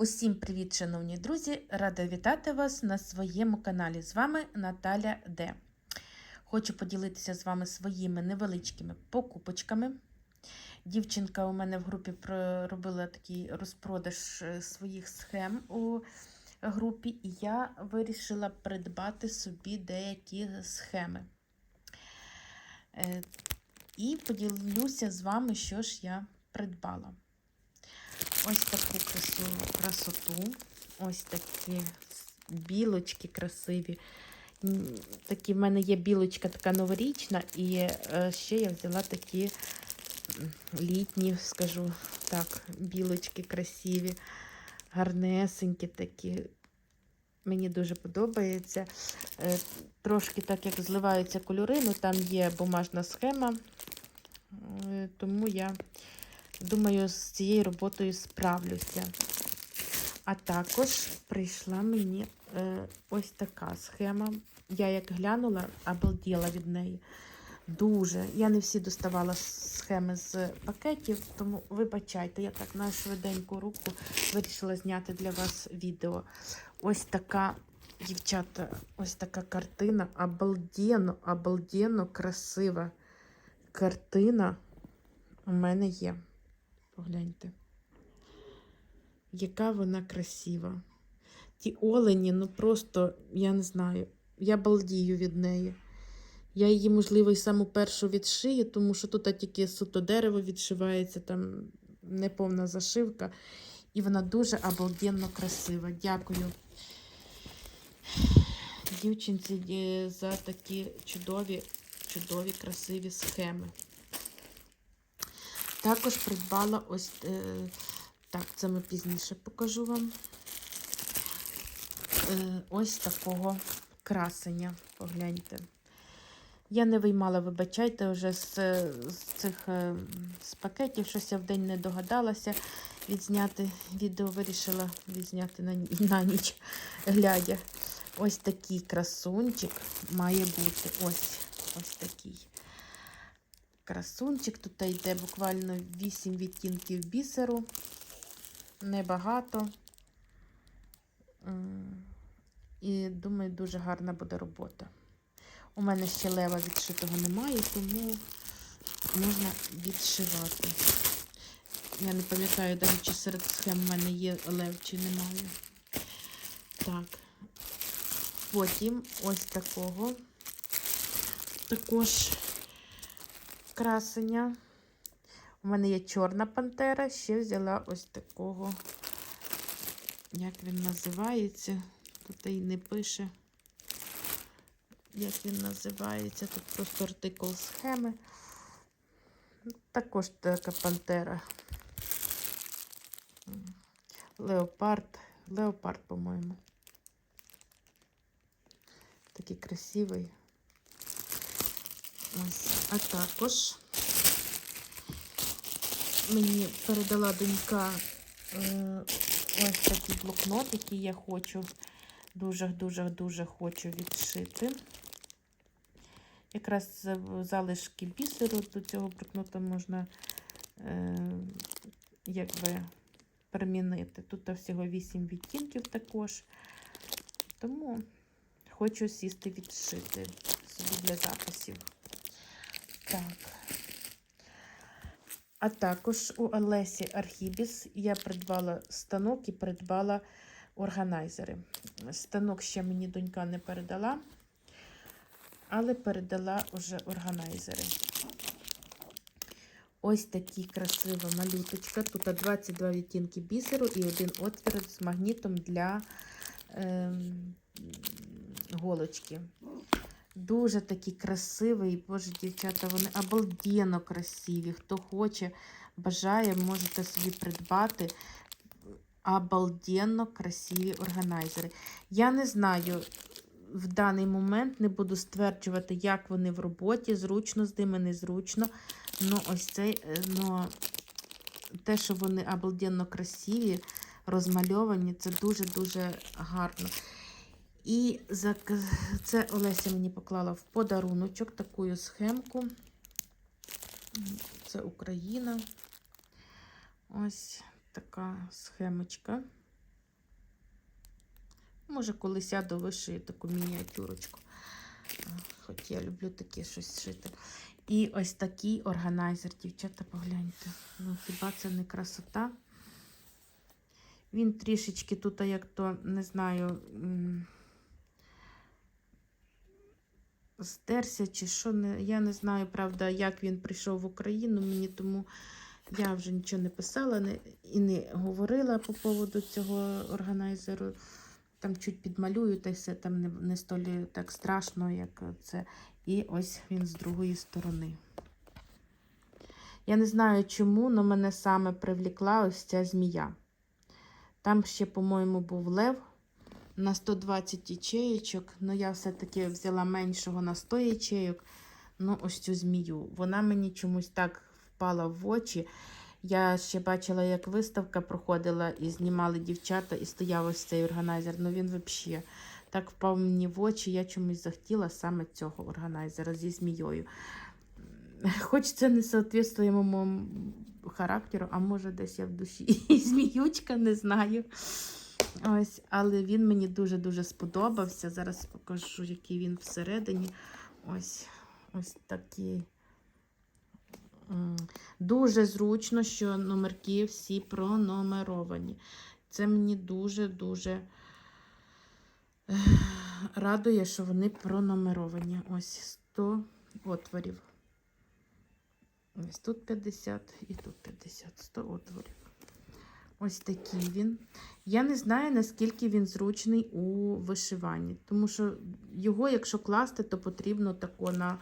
Усім привіт, шановні друзі! Рада вітати вас на своєму каналі. З вами Наталя Д. Хочу поділитися з вами своїми невеличкими покупочками. Дівчинка у мене в групі робила такий розпродаж е, своїх схем у групі, і я вирішила придбати собі деякі схеми. Е, І поділюся з вами, що ж я придбала. Ось таку красиву красоту. Ось такі білочки красиві. Такі в мене є білочка така новорічна, і е, ще я взяла такі літні, скажу так, білочки красиві, гарнесенькі такі. Мені дуже подобається. Е, трошки так, як зливаються кольори, ну там є бумажна схема, е, тому я Думаю, з цією роботою справлюся. А також прийшла мені е, ось така схема. Я як глянула, обалділа від неї. Дуже. Я не всі доставала схеми з пакетів, тому вибачайте, я так на швиденьку руку вирішила зняти для вас відео. Ось така, дівчата, ось така картина. Обалденно, обалденно красива картина у мене є. Погляньте, яка вона красива. Ті олені, ну просто, я не знаю, я балдію від неї. Я її, можливо, і саму першу відшию, тому що тут тільки суто дерево відшивається, там неповна зашивка. І вона дуже обалденно красива. Дякую дівчинці е, за такі чудові, чудові, красиві схеми. Також придбала ось е, так, це ми пізніше покажу вам. Е, ось такого красення. Погляньте. Я не виймала, вибачайте, вже з, з цих е, з пакетів, щось я в день не догадалася відзняти відео, вирішила відзняти на, на ніч глядя. Ось такий красунчик має бути. Ось ось такий красунчик. Тут йде буквально 8 відтінків бісеру, небагато. І думаю, дуже гарна буде робота. У мене ще лева відшитого немає, тому можна відшивати. Я не пам'ятаю, навіть чи серед схем в мене є лев, чи немає. Так, потім ось такого. Також красення. У мене є чорна пантера, ще взяла ось такого, як він називається. Тут і не пише, як він називається. Тут просто артикул схеми. Також така пантера. Леопард. Леопард, по-моєму. Такий красивий. Ось. А також мені передала донька е, ось такий блокнот, який я хочу, дуже-дуже-дуже хочу відшити. Якраз залишки бісеру до цього блокнота можна е, якби примінити. Тут всього 8 відтінків також, тому хочу сісти відшити собі для записів. Так. А також у Олесі Архібіс я придбала станок і придбала органайзери. Станок ще мені донька не передала, але передала вже органайзери. Ось такі красива малюточка. Тут 22 відтінки бісеру і один отвір з магнітом для е, голочки. Дуже такі красивий, боже, дівчата, вони обалденно красиві. Хто хоче, бажає, можете собі придбати обалденно красиві органайзери. Я не знаю, в даний момент не буду стверджувати, як вони в роботі, зручно з ними, незручно. Ну, ось цей, е, ну, те, що вони обалденно красиві, розмальовані, це дуже-дуже гарно. І це Олеся мені поклала в подаруночок таку схемку. Це Україна. Ось така схемочка. Може, коли сяду, вишию таку мініатюрочку. Хоч я люблю таке щось шити. І ось такий органайзер, дівчата, погляньте. Ну, хіба це не красота? Він трішечки тут, як то, не знаю, м, здерся чи що. Не, я не знаю, правда, як він прийшов в Україну. Мені тому я вже нічого не писала не, і не говорила по поводу цього органайзеру. Там чуть підмалюю, та все там не, не столі так страшно, як це. І ось він з другої сторони. Я не знаю чому, але мене саме привлекла ось ця змія. Там ще, по-моєму, був лев на 120 ячеєчок. Ну, я все-таки взяла меншого на 100 ячеїк. Ну, ось цю змію. Вона мені чомусь так впала в очі. Я ще бачила, як виставка проходила і знімали дівчата, і стояв ось цей органайзер. Ну він взагалі так впав мені в очі. Я чомусь захотіла саме цього органайзера зі змією. Хоч це не соответствує моєму характеру, а може десь я в душі і зміючка, не знаю. Ось, але він мені дуже-дуже сподобався. Зараз покажу, який він всередині. Ось, ось такий. Дуже зручно, що номерки всі пронумеровані. Це мені дуже-дуже радує, що вони пронумеровані. Ось 100 отворів. Ось тут 50 і тут 50, 100 отворів. Ось такий він. Я не знаю, наскільки він зручний у вишиванні, тому що його, якщо класти, то потрібно тако на,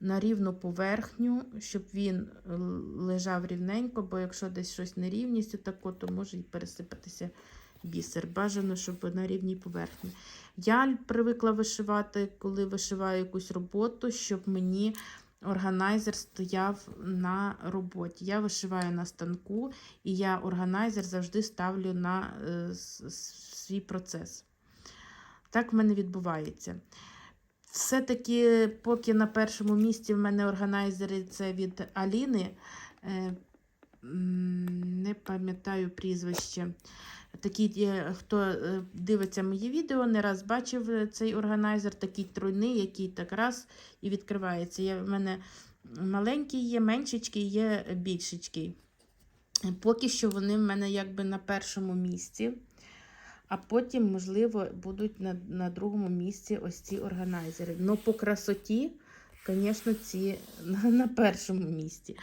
на рівну поверхню, щоб він е, лежав рівненько, бо якщо десь щось нерівність, тако, то може і пересипатися бісер. Бажано, щоб на рівній поверхні. Я привикла вишивати, коли вишиваю якусь роботу, щоб мені органайзер стояв на роботі. Я вишиваю на станку, і я органайзер завжди ставлю на е, свій процес. Так в мене відбувається. Все-таки, поки на першому місці в мене органайзери це від Аліни, е, не пам'ятаю прізвище. Такий, е, хто е, дивиться мої відео, не раз бачив е, цей органайзер, такий тройний, який так раз і відкривається. Я, в мене маленький є, меншечкий, є більшечкий. Поки що вони в мене якби на першому місці, а потім, можливо, будуть на, на другому місці ось ці органайзери. Ну, по красоті, звісно, ці на, першому місці.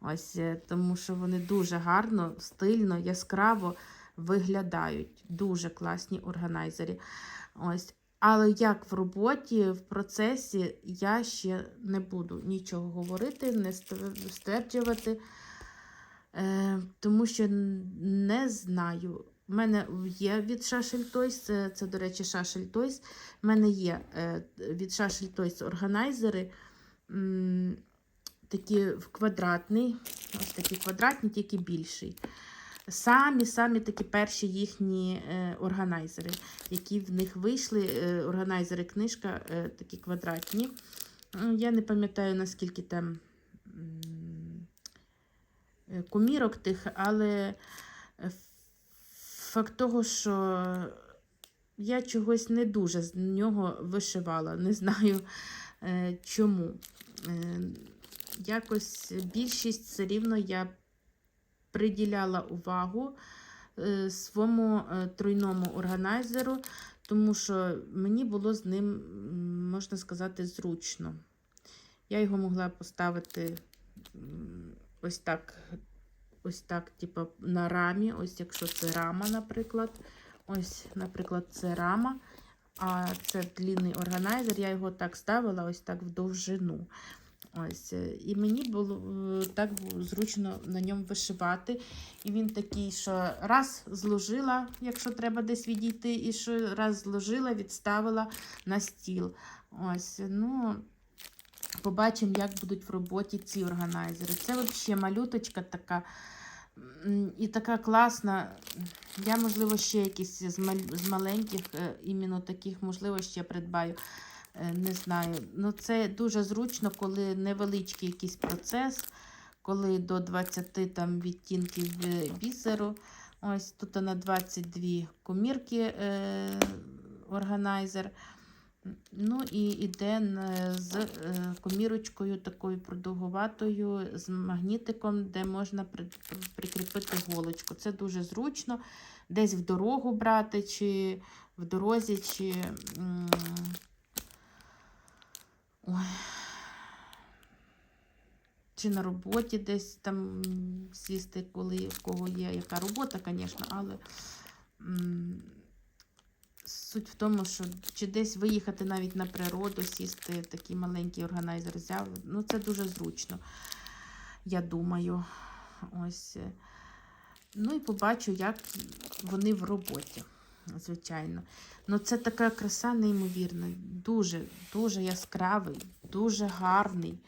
Ось, тому що вони дуже гарно, стильно, яскраво виглядають. Дуже класні органайзери. Ось. Але як в роботі, в процесі я ще не буду нічого говорити, не стверджувати, е, тому що не знаю. У мене є від Шашель Тойс, це, до речі, Шашель Тойс. У мене є е, від Шашель Тойс органайзери. Такі в квадратний, ось такі квадратні, тільки більший. Самі-самі такі перші їхні е, органайзери, які в них вийшли. Е, органайзери книжка е, такі квадратні. Я не пам'ятаю, наскільки там комірок тих, але факт того, що я чогось не дуже з нього вишивала. Не знаю чому. Якось більшість все рівно я приділяла увагу е, своєму е, тройному органайзеру, тому що мені було з ним, можна сказати, зручно. Я його могла поставити ось так, ось так, типу, на рамі, ось якщо це рама, наприклад. Ось, наприклад, це рама. А це длінний органайзер, я його так ставила, ось так в довжину. Ось, е, і мені було е, так зручно на ньому вишивати. І він такий, що раз зложила, якщо треба десь відійти, і що раз зложила, відставила на стіл. Ось, ну, побачимо, як будуть в роботі ці органайзери. Це взагалі малюточка така. І така класна. Я, можливо, ще якісь з, маленьких, е, іменно таких, можливо, ще придбаю. Е, Не знаю. Ну, це дуже зручно, коли невеличкий якийсь процес, коли до 20 там, відтінків е, бісеру. Ось тут на 22 комірки е, органайзер. Ну і йде з е, комірочкою такою продовгуватою, з магнітиком, де можна при- прикріпити голочку. Це дуже зручно. Десь в дорогу брати, чи в дорозі, чи. Ой. Чи на роботі десь там сісти, коли в кого є яка робота, звісно, але м, суть в тому, що чи десь виїхати навіть на природу, сісти, такий маленький органайзер взяв. Ну, це дуже зручно, я думаю. Ось. Ну і побачу, як вони в роботі, звичайно. Ну, це така краса неймовірна. Дуже, дуже яскравий, дуже гарний.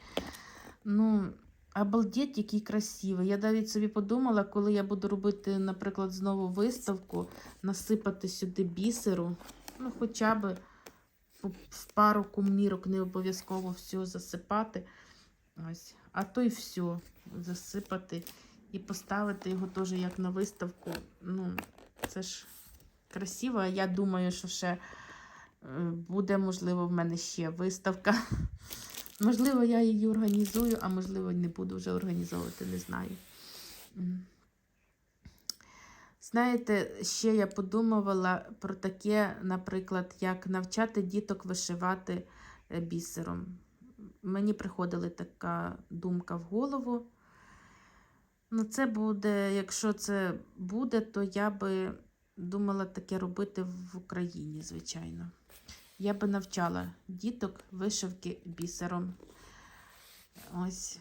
Ну, обалдеть, який красивий. Я навіть собі подумала, коли я буду робити, наприклад, знову виставку, насипати сюди бісеру. Ну, хоча б в пару кумірок не обов'язково все засипати. Ось. А то й все засипати і поставити його теж як на виставку. Ну, це ж красиво. Я думаю, що ще е, буде, можливо, в мене ще виставка. Можливо, я її організую, а можливо, не буду вже організовувати, не знаю. Знаєте, ще я подумувала про таке, наприклад, як навчати діток вишивати е, бісером. Мені приходила така думка в голову. Ну, це буде, якщо це буде, то я би думала таке робити в Україні, звичайно. Я би навчала діток вишивки бісером. Ось.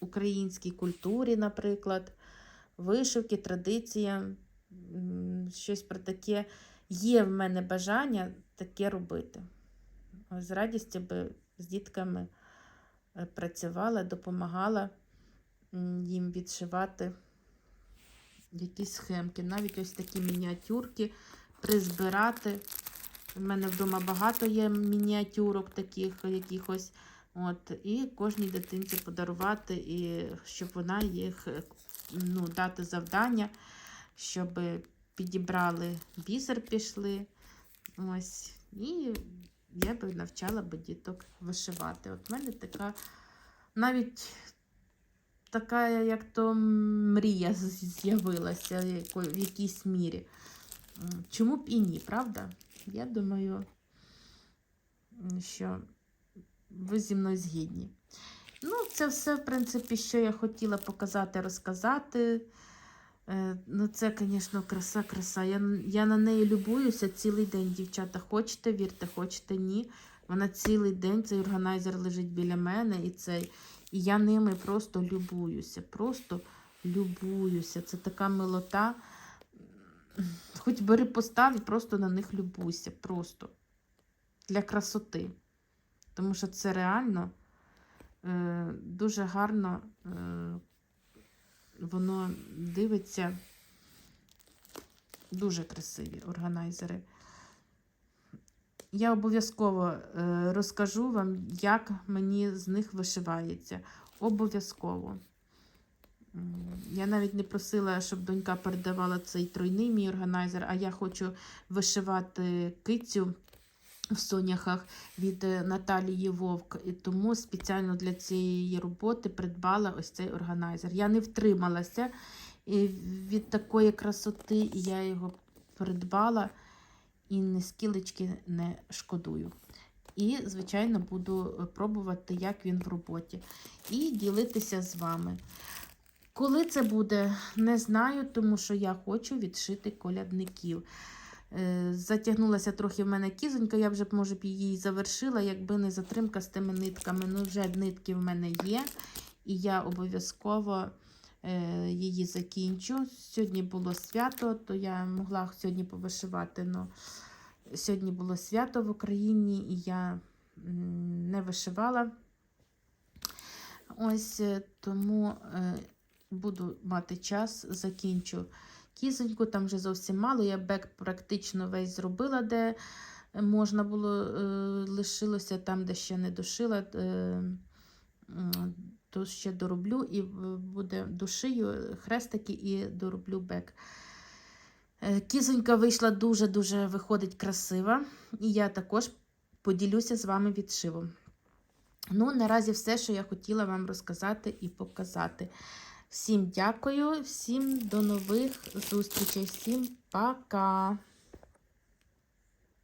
Українській культурі, наприклад, вишивки, традиція, щось про таке. Є в мене бажання таке робити. З радістю би з дітками е, працювала, допомагала їм відшивати якісь схемки, навіть ось такі мініатюрки призбирати. У мене вдома багато є мініатюрок таких якихось. От, і кожній дитинці подарувати, і щоб вона їх ну, дати завдання, щоб підібрали бісер, пішли. Ось, і я би навчала би діток вишивати. От в мене така навіть така, як то мрія з'явилася в якійсь мірі. Чому б і ні, правда? Я думаю, що ви зі мною згідні. Ну, це все, в принципі, що я хотіла показати, розказати. Е, Ну, це, звісно, краса, краса. Я, я на неї любуюся цілий день, дівчата. Хочете, вірте, хочете, ні. Вона цілий день, цей органайзер лежить біля мене, і цей. І я ними просто любуюся. Просто любуюся. Це така милота. Хоч бери постав і просто на них любуйся. Просто для красоти. Тому що це реально е, дуже гарно е, воно дивиться. Дуже красиві органайзери. Я обов'язково е, розкажу вам, як мені з них вишивається. Обов'язково. Я навіть не просила, щоб донька передавала цей тройний мій органайзер, а я хочу вишивати кицю в соняхах від е, Наталії Вовк. І тому спеціально для цієї роботи придбала ось цей органайзер. Я не втрималася від такої красоти, і я його придбала і ні скілечки не шкодую. І, звичайно, буду е, пробувати, як він в роботі. І ділитися з вами. Коли це буде, не знаю, тому що я хочу відшити колядників. Е, Затягнулася трохи в мене кізонька, я вже може б її завершила, якби не затримка з тими нитками. Ну, вже нитки в мене є, і я обов'язково її закінчу. Сьогодні було свято, то я могла сьогодні повишивати. Ну, сьогодні було свято в Україні, і я не вишивала. Ось е, тому е, буду мати час, закінчу кізоньку, там вже зовсім мало. Я бек практично весь зробила, де можна було, е, лишилося там, де ще не дошила, е, то ще дороблю і буде дошию хрестики і дороблю бек. Е, Кізонька вийшла дуже-дуже виходить красива, і я також поділюся з вами відшивом. Ну, наразі все, що я хотіла вам розказати і показати. Всім дякую, всім до нових зустрічей, всім пока!